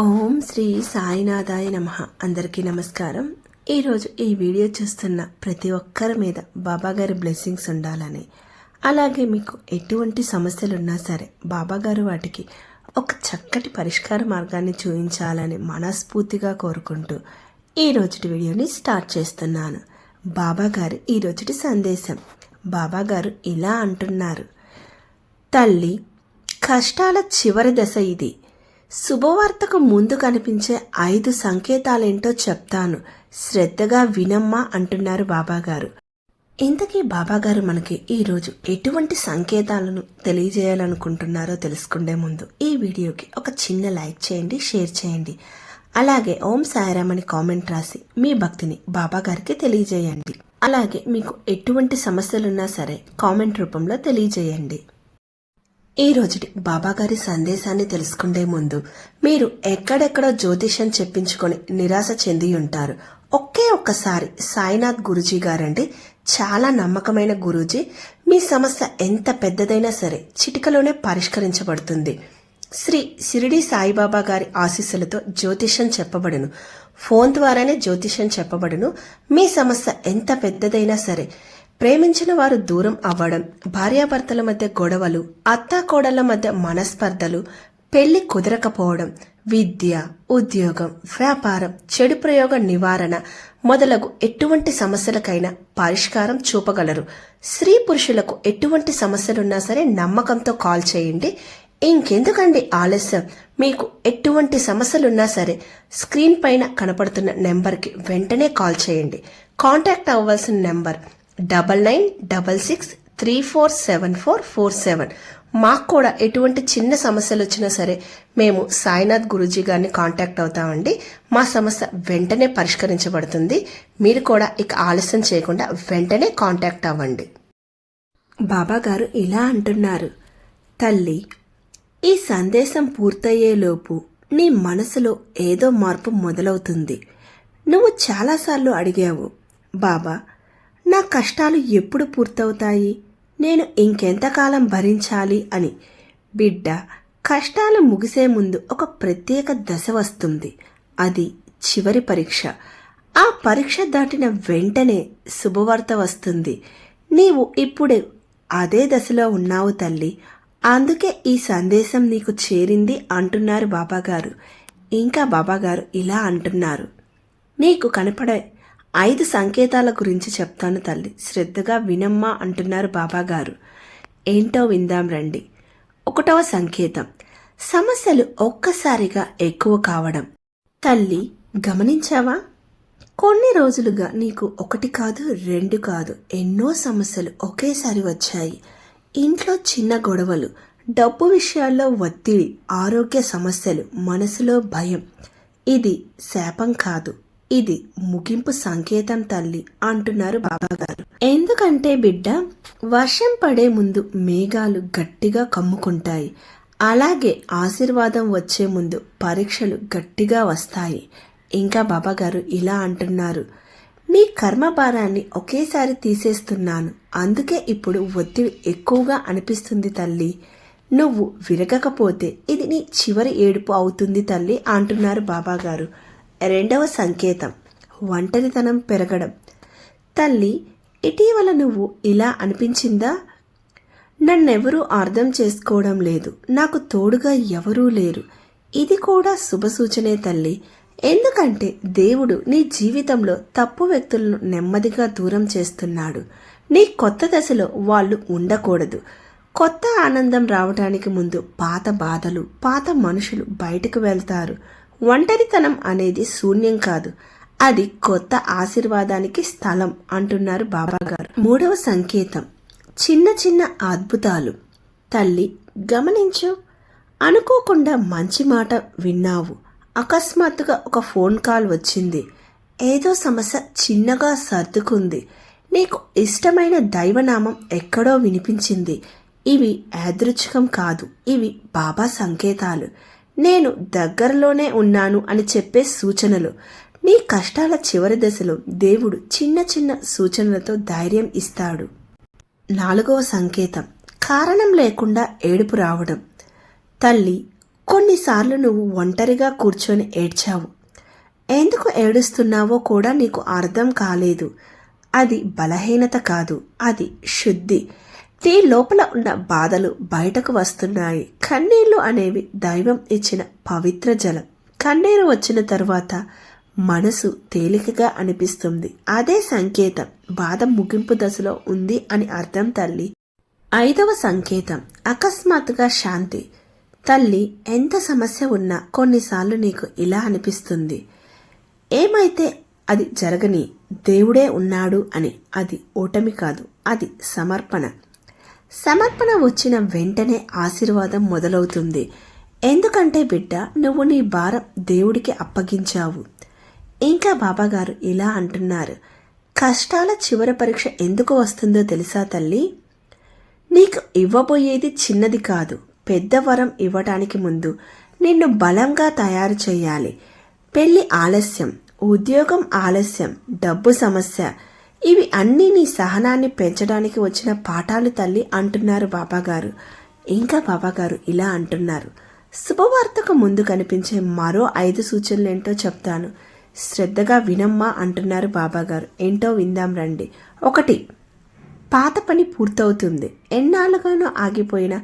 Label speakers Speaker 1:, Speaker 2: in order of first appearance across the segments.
Speaker 1: ఓం శ్రీ సాయినాథాయ నమ. అందరికీ నమస్కారం. ఈరోజు ఈ వీడియో చూస్తున్న ప్రతి ఒక్కరి మీద బాబాగారి బ్లెస్సింగ్స్ ఉండాలని. అలాగే మీకు ఎటువంటి సమస్యలున్నా సరే బాబాగారు వాటికి ఒక చక్కటి పరిష్కార మార్గాన్ని చూపించాలని మనస్ఫూర్తిగా కోరుకుంటూ ఈ రోజుటి వీడియోని స్టార్ట్ చేస్తున్నాను. బాబాగారు ఈ రోజుటి సందేశం. బాబాగారు ఇలా అంటున్నారు. తల్లి కష్టాల చివరి దశ ఇది. శుభవార్తకు ముందు కనిపించే ఐదు సంకేతాలేంటో చెప్తాను. శ్రద్ధగా వినమ్మా అంటున్నారు బాబాగారు. ఇంతకీ బాబాగారు మనకి ఈరోజు ఎటువంటి సంకేతాలను తెలియజేయాలనుకుంటున్నారో తెలుసుకునే ముందు ఈ వీడియోకి ఒక చిన్న లైక్ చేయండి షేర్ చేయండి. అలాగే ఓం సాయిరామ్ అని కామెంట్ రాసి మీ భక్తిని బాబాగారికి తెలియజేయండి. అలాగే మీకు ఎటువంటి సమస్యలున్నా సరే కామెంట్ రూపంలో తెలియజేయండి. ఈ రోజుటి బాబాగారి సందేశాన్ని తెలుసుకుండే ముందు మీరు ఎక్కడెక్కడో జ్యోతిష్యం చెప్పించుకొని నిరాశ చెంది ఉంటారు. ఒకే ఒక్కసారి సాయినాథ్ గురూజీ గారండి చాలా నమ్మకమైన గురూజీ. మీ సమస్య ఎంత పెద్దదైనా సరే చిటికలోనే పరిష్కరించబడుతుంది. శ్రీ సిరిడి సాయిబాబా గారి ఆశీస్సులతో జ్యోతిష్యం చెప్పబడును. ఫోన్ ద్వారానే జ్యోతిష్యం చెప్పబడును. మీ సమస్య ఎంత పెద్దదైనా సరే ప్రేమించిన వారు దూరం అవ్వడం భార్యాభర్తల మధ్య గొడవలు అత్తాకోడళ్ళ మధ్య మనస్పర్ధలు పెళ్ళి కుదరకపోవడం విద్య ఉద్యోగం వ్యాపారం చెడు ప్రయోగ నివారణ మొదలగు ఎటువంటి సమస్యలకైనా పరిష్కారం చూపగలరు. స్త్రీ పురుషులకు ఎటువంటి సమస్యలున్నా సరే నమ్మకంతో కాల్ చేయండి. ఇంకెందుకండి ఆలస్యం? మీకు ఎటువంటి సమస్యలున్నా సరే స్క్రీన్ పైన కనపడుతున్న నెంబర్కి వెంటనే కాల్ చేయండి. కాంటాక్ట్ అవ్వాల్సిన number double nine double six three four seven four four seven. మాకు కూడా ఎటువంటి చిన్న సమస్యలు వచ్చినా సరే మేము సాయినాథ్ గురూజీ గారిని కాంటాక్ట్ అవుతామండి. మా సమస్య వెంటనే పరిష్కరించబడుతుంది. మీరు కూడా ఇక ఆలస్యం చేయకుండా వెంటనే కాంటాక్ట్ అవ్వండి. బాబా గారు ఇలా అంటున్నారు. తల్లి ఈ సందేశం పూర్తయ్యేలోపు నీ మనసులో ఏదో మార్పు మొదలవుతుంది. నువ్వు చాలాసార్లు అడిగావు బాబా నా కష్టాలు ఎప్పుడు పూర్తవుతాయి? నేను ఇంకెంతకాలం భరించాలి అని. బిడ్డ కష్టాలు ముగిసే ముందు ఒక ప్రత్యేక దశ వస్తుంది. అది చివరి పరీక్ష. ఆ పరీక్ష దాటిన వెంటనే శుభవార్త వస్తుంది. నీవు ఇప్పుడు అదే దశలో ఉన్నావు తల్లి. అందుకే ఈ సందేశం నీకు చేరింది అంటున్నారు బాబాగారు. ఇంకా బాబాగారు ఇలా అంటున్నారు. నీకు కనపడే ఐదు సంకేతాల గురించి చెప్తాను తల్లి. శ్రద్ధగా వినమ్మా అంటున్నారు బాబాగారు. ఏంటో విందాం రండి. ఒకటవ సంకేతం. సమస్యలు ఒక్కసారిగా ఎక్కువ కావడం. తల్లి గమనించావా? కొన్ని రోజులుగా నీకు ఒకటి కాదు రెండు కాదు ఎన్నో సమస్యలు ఒకేసారి వచ్చాయి. ఇంట్లో చిన్న గొడవలు డబ్బు విషయాల్లో ఒత్తిడి ఆరోగ్య సమస్యలు మనసులో భయం. ఇది శాపం కాదు. ఇది ముగింపు సంకేతం తల్లి అంటున్నారు బాబాగారు. ఎందుకంటే బిడ్డ వర్షం పడే ముందు మేఘాలు గట్టిగా కమ్ముకుంటాయి. అలాగే ఆశీర్వాదం వచ్చే ముందు పరీక్షలు గట్టిగా వస్తాయి. ఇంకా బాబాగారు ఇలా అంటున్నారు. నీ కర్మభారాన్ని ఒకేసారి తీసేస్తున్నాను. అందుకే ఇప్పుడు ఒత్తిడి ఎక్కువగా అనిపిస్తుంది తల్లి. నువ్వు విరగకపోతే ఇది నీ చివరి ఏడుపు అవుతుంది తల్లి అంటున్నారు బాబాగారు. రెండవ సంకేతం. ఒంటరితనం పెరగడం. తల్లి ఇటీవల నువ్వు ఇలా అనిపించిందా? నన్నెవరూ అర్థం చేసుకోవడం లేదు. నాకు తోడుగా ఎవరూ లేరు. ఇది కూడా శుభసూచనే తల్లి. ఎందుకంటే దేవుడు నీ జీవితంలో తప్పు వ్యక్తులను నెమ్మదిగా దూరం చేస్తున్నాడు. నీ కొత్త దశలో వాళ్ళు ఉండకూడదు. కొత్త ఆనందం రావటానికి ముందు పాత బాధలు పాత మనుషులు బయటకు వెళ్తారు. ఒంటరితనం అనేది శూన్యం కాదు. అది కొత్త ఆశీర్వాదానికి స్థలం అంటున్నారు బాబాగారు. మూడవ సంకేతం. చిన్న చిన్న అద్భుతాలు. తల్లి గమనించు. అనుకోకుండా మంచి మాట విన్నావు. అకస్మాత్తుగా ఒక ఫోన్ కాల్ వచ్చింది. ఏదో సమస్య చిన్నగా సర్దుకుంది. నీకు ఇష్టమైన దైవనామం ఎక్కడో వినిపించింది. ఇవి యాదృచ్ఛికం కాదు. ఇవి బాబా సంకేతాలు. నేను దగ్గరలోనే ఉన్నాను అని చెప్పే సూచనలు. నీ కష్టాల చివరి దశలో దేవుడు చిన్న చిన్న సూచనలతో ధైర్యం ఇస్తాడు. నాలుగవ సంకేతం. కారణం లేకుండా ఏడుపు రావడం. తల్లి కొన్నిసార్లు నువ్వు ఒంటరిగా కూర్చొని ఏడ్చావు. ఎందుకు ఏడుస్తున్నావో కూడా నీకు అర్థం కాలేదు. అది బలహీనత కాదు అది శుద్ధి. నీ లోపల ఉన్న బాధలు బయటకు వస్తున్నాయి. కన్నీళ్ళు అనేవి దైవం ఇచ్చిన పవిత్ర జలం. కన్నీరు వచ్చిన తరువాత మనసు తేలికగా అనిపిస్తుంది. అదే సంకేతం బాధ ముగింపు దశలో ఉంది అని అర్థం తల్లి. ఐదవ సంకేతం అకస్మాత్తుగా శాంతి. తల్లి ఎంత సమస్య ఉన్నా కొన్నిసార్లు నీకు ఇలా అనిపిస్తుంది. ఏమైతే అది జరగని దేవుడే ఉన్నాడు అని అది ఓటమి కాదు అది సమర్పణ. సమర్పణ వచ్చిన వెంటనే ఆశీర్వాదం మొదలవుతుంది. ఎందుకంటే బిడ్డ నువ్వు నీ భారం దేవుడికి అప్పగించావు. ఇంకా బాబాగారు ఇలా అంటున్నారు. కష్టాల చివరి పరీక్ష ఎందుకు వస్తుందో తెలుసా తల్లి? నీకు ఇవ్వబోయేది చిన్నది కాదు. పెద్ద వరం ఇవ్వటానికి ముందు నిన్ను బలంగా తయారు చేయాలి. పెళ్ళి ఆలస్యం ఉద్యోగం ఆలస్యం డబ్బు సమస్య ఇవి అన్నీ నీ సహనాన్ని పెంచడానికి వచ్చిన పాఠాలు తల్లి అంటున్నారు బాబాగారు. ఇంకా బాబాగారు ఇలా అంటున్నారు. శుభవార్తకు ముందు కనిపించే మరో ఐదు సూచనలేంటో చెప్తాను. శ్రద్ధగా వినమ్మా అంటున్నారు బాబాగారు. ఏంటో విందాం రండి. ఒకటి పాత పని పూర్తవుతుంది. ఎన్నాళ్ళుగానో ఆగిపోయిన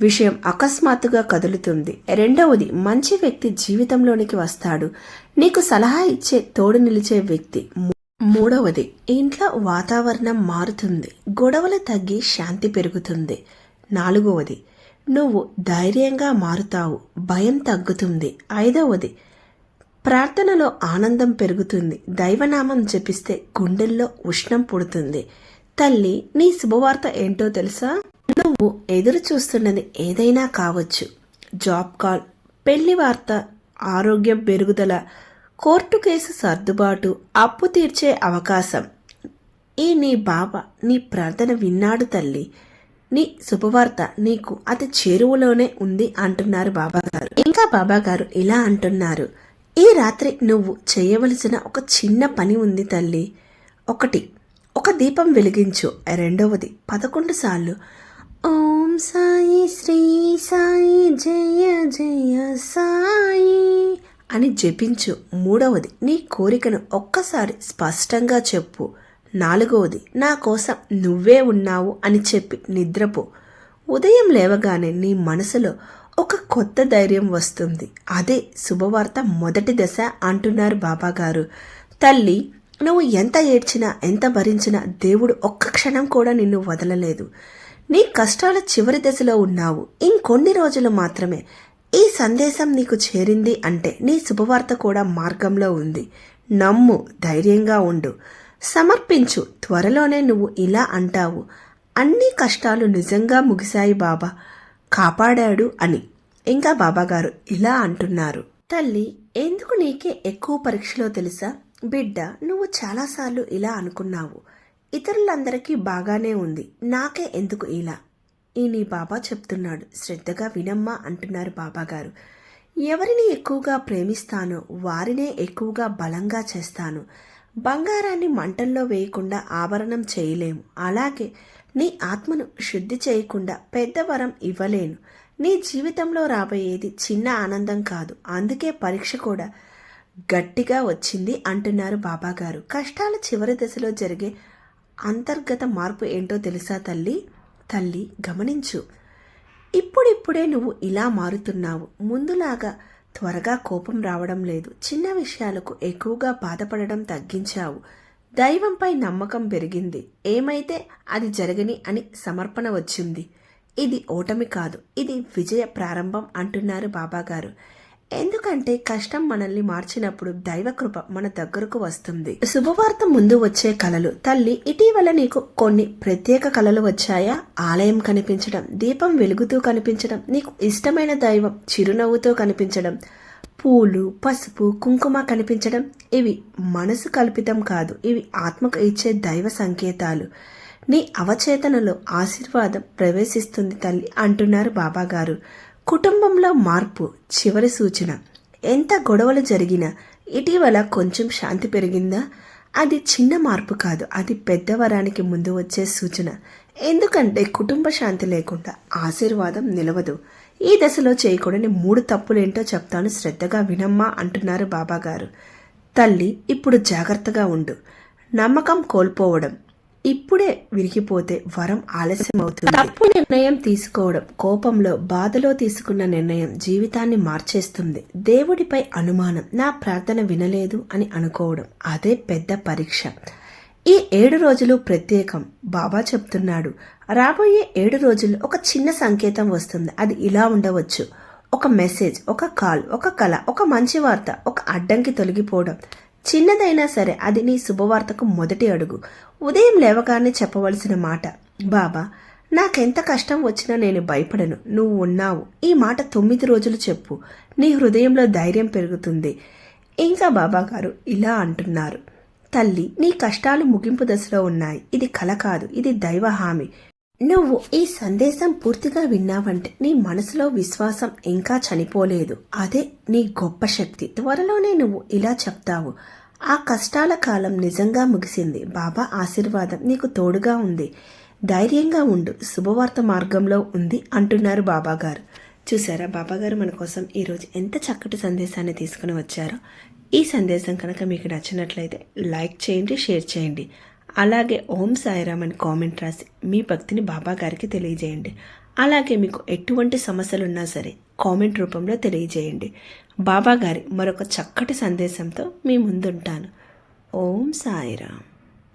Speaker 1: విషయం అకస్మాత్తుగా కదులుతుంది. రెండవది మంచి వ్యక్తి జీవితంలోనికి వస్తాడు. నీకు సలహా ఇచ్చే తోడు నిలిచే వ్యక్తి మూడవది ఇంట్లో వాతావరణం మారుతుంది గొడవలు తగ్గి శాంతి పెరుగుతుంది. నాలుగవది నువ్వు ధైర్యంగా మారుతావు భయం తగ్గుతుంది. ఐదవది ప్రార్థనలో ఆనందం పెరుగుతుంది దైవనామం జపిస్తే గుండెల్లో ఉష్ణం పుడుతుంది. తల్లి నీ శుభవార్త ఏంటో తెలుసా? నువ్వు ఎదురు చూస్తున్నది ఏదైనా కావచ్చు. జాబ్ కాల్ పెళ్ళి వార్త ఆరోగ్యం పెరుగుదల కోర్టు కేసు సర్దుబాటు అప్పు తీర్చే అవకాశం. ఈ నీ బాబా నీ ప్రార్థన విన్నాడు తల్లి. నీ శుభవార్త నీకు అతి చేరువలోనే ఉంది అంటున్నారు బాబాగారు. ఇంకా బాబాగారు ఇలా అంటున్నారు. ఈ రాత్రి నువ్వు చేయవలసిన ఒక చిన్న పని ఉంది తల్లి. ఒకటి ఒక దీపం వెలిగించు. రెండవది పదకొండు సార్లు ఓం సాయి శ్రీ సాయి జయ జయ సాయి అని జపించు. మూడవది నీ కోరికను ఒక్కసారి స్పష్టంగా చెప్పు. నాలుగవది నా కోసం నువ్వే ఉన్నావు అని చెప్పి నిద్రపో. ఉదయం లేవగానే నీ మనసులో ఒక కొత్త ధైర్యం వస్తుంది. అదే శుభవార్త మొదటి దశ అంటున్నారు బాబాగారు. తల్లి నువ్వు ఎంత ఏడ్చినా ఎంత భరించినా దేవుడు ఒక్క క్షణం కూడా నిన్ను వదలలేదు. నీ కష్టాల చివరి దశలో ఉన్నావు. ఇంకొన్ని రోజులు మాత్రమే ఈ సందేశం నీకు చేరింది అంటే నీ శుభవార్త కూడా మార్గంలో ఉంది. నమ్ము ధైర్యంగా ఉండు. సమర్పించు త్వరలోనే నువ్వు ఇలా అంటావు. అన్ని కష్టాలు నిజంగా ముగిశాయి బాబా. కాపాడాడు అని. ఇంకా బాబాగారు ఇలా అంటున్నారు. తల్లి ఎందుకు నీకే ఎక్కువ పరీక్షలో తెలుసా? బిడ్డ నువ్వు చాలాసార్లు ఇలా అనుకున్నావు. ఇతరులందరికీ బాగానే ఉంది. నాకే ఎందుకు ఇలా? ఈ నీ బాబా చెప్తున్నాడు. శ్రద్ధగా వినమ్మా అంటున్నారు బాబాగారు. ఎవరిని ఎక్కువగా ప్రేమిస్తానో వారినే ఎక్కువగా బలంగా చేస్తాను. బంగారాన్ని మంటల్లో వేయకుండా ఆభరణం చేయలేము. అలాగే నీ ఆత్మను శుద్ధి చేయకుండా పెద్ద వరం ఇవ్వలేను. నీ జీవితంలో రాబోయేది చిన్న ఆనందం కాదు. అందుకే పరీక్ష కూడా గట్టిగా వచ్చింది అంటున్నారు బాబాగారు. కష్టాల చివరి దశలో జరిగే అంతర్గత మార్పు ఏంటో తెలుసా తల్లి? తల్లి గమనించు. ఇప్పుడిప్పుడే నువ్వు ఇలా మారుతున్నావు. ముందులాగా త్వరగా కోపం రావడం లేదు. చిన్న విషయాలకు ఎక్కువగా బాధపడడం తగ్గించావు. దైవంపై నమ్మకం పెరిగింది. ఏమైతే అది జరగని అని సమర్పణ వచ్చింది. ఇది ఓటమి కాదు. ఇది విజయ ప్రారంభం అంటున్నారు బాబాగారు. ఎందుకంటే కష్టం మనల్ని మార్చినప్పుడు దైవకృప మన దగ్గరకు వస్తుంది. శుభవార్త ముందు వచ్చే కళలు. తల్లి ఇటీవల నీకు కొన్ని ప్రత్యేక కళలు వచ్చాయా? ఆలయం కనిపించడం దీపం వెలుగుతూ కనిపించడం నీకు ఇష్టమైన దైవం చిరునవ్వుతో కనిపించడం పూలు పసుపు కుంకుమ కనిపించడం ఇవి మనసు కల్పితం కాదు. ఇవి ఆత్మకు ఇచ్చే దైవ సంకేతాలు. నీ అవచేతనలో ఆశీర్వాదం ప్రవేశిస్తుంది తల్లి అంటున్నారు బాబాగారు. కుటుంబంలో మార్పు చివరి సూచన. ఎంత గొడవలు జరిగినా ఇటీవల కొంచెం శాంతి పెరిగిందా? అది చిన్న మార్పు కాదు అది పెద్దవరానికి ముందు వచ్చే సూచన. ఎందుకంటే కుటుంబ శాంతి లేకుండా ఆశీర్వాదం నిలవదు. ఈ దశలో చేయకూడని మూడు తప్పులేంటో చెప్తాను శ్రద్ధగా వినమ్మా అంటున్నారు బాబాగారు. తల్లి ఇప్పుడు జాగ్రత్తగా ఉండు. నమ్మకం కోల్పోవడం. ఇప్పుడే విరిగిపోతే వరం ఆలస్యం అవుతుంది తప్పు నిర్ణయం తీసుకోవడం కోపంలో బాధలో తీసుకున్న నిర్ణయం జీవితాన్ని మార్చేస్తుంది. దేవుడిపై అనుమానం నా ప్రార్థన వినలేదు అని అనుకోవడం అదే పెద్ద పరీక్ష. ఈ ఏడు రోజులు ప్రత్యేకం బాబా చెప్తున్నాడు. రాబోయే ఏడు రోజుల్లో ఒక చిన్న సంకేతం వస్తుంది. అది ఇలా ఉండవచ్చు. ఒక మెసేజ్ ఒక కాల్ ఒక కళ ఒక మంచి వార్త ఒక అడ్డంకి తొలగిపోవడం. చిన్నదైనా సరే అది నీ శుభవార్తకు మొదటి అడుగు. ఉదయం లేవగానే చెప్పవలసిన మాట బాబా నాకెంత కష్టం వచ్చినా నేను భయపడను. నువ్వు ఉన్నావు. ఈ మాట తొమ్మిది రోజులు చెప్పు. నీ హృదయంలో ధైర్యం పెరుగుతుంది. ఇంకా బాబా గారు? ఇలా అంటున్నారు. తల్లి నీ కష్టాలు ముగింపు దశలో ఉన్నాయి. ఇది కల కాదు. ఇది దైవ హామీ. నువ్వు ఈ సందేశం పూర్తిగా విన్నావంటే నీ మనసులో విశ్వాసం ఇంకా చనిపోలేదు. అదే నీ గొప్ప శక్తి. త్వరలోనే నువ్వు ఇలా చెప్తావు. ఆ కష్టాల కాలం నిజంగా ముగిసింది. బాబా ఆశీర్వాదం నీకు తోడుగా ఉంది. ధైర్యంగా ఉండు. శుభవార్త మార్గంలో ఉంది అంటున్నారు బాబాగారు. చూసారా బాబాగారు మన కోసం ఈరోజు ఎంత చక్కటి సందేశాన్ని తీసుకుని వచ్చారో. ఈ సందేశం కనుక మీకు నచ్చినట్లయితే లైక్ చేయండి షేర్ చేయండి. అలాగే ఓం సాయిరామ్ అని కామెంట్ రాసి మీ భక్తిని బాబా గారికి తెలియజేయండి. అలాగే మీకు ఎటువంటి సమస్యలు ఉన్నా సరే కామెంట్ రూపంలో తెలియజేయండి. బాబా గారి మరొక చక్కటి సందేశంతో మీ ముందుంటాను. ఓం సాయిరామ్.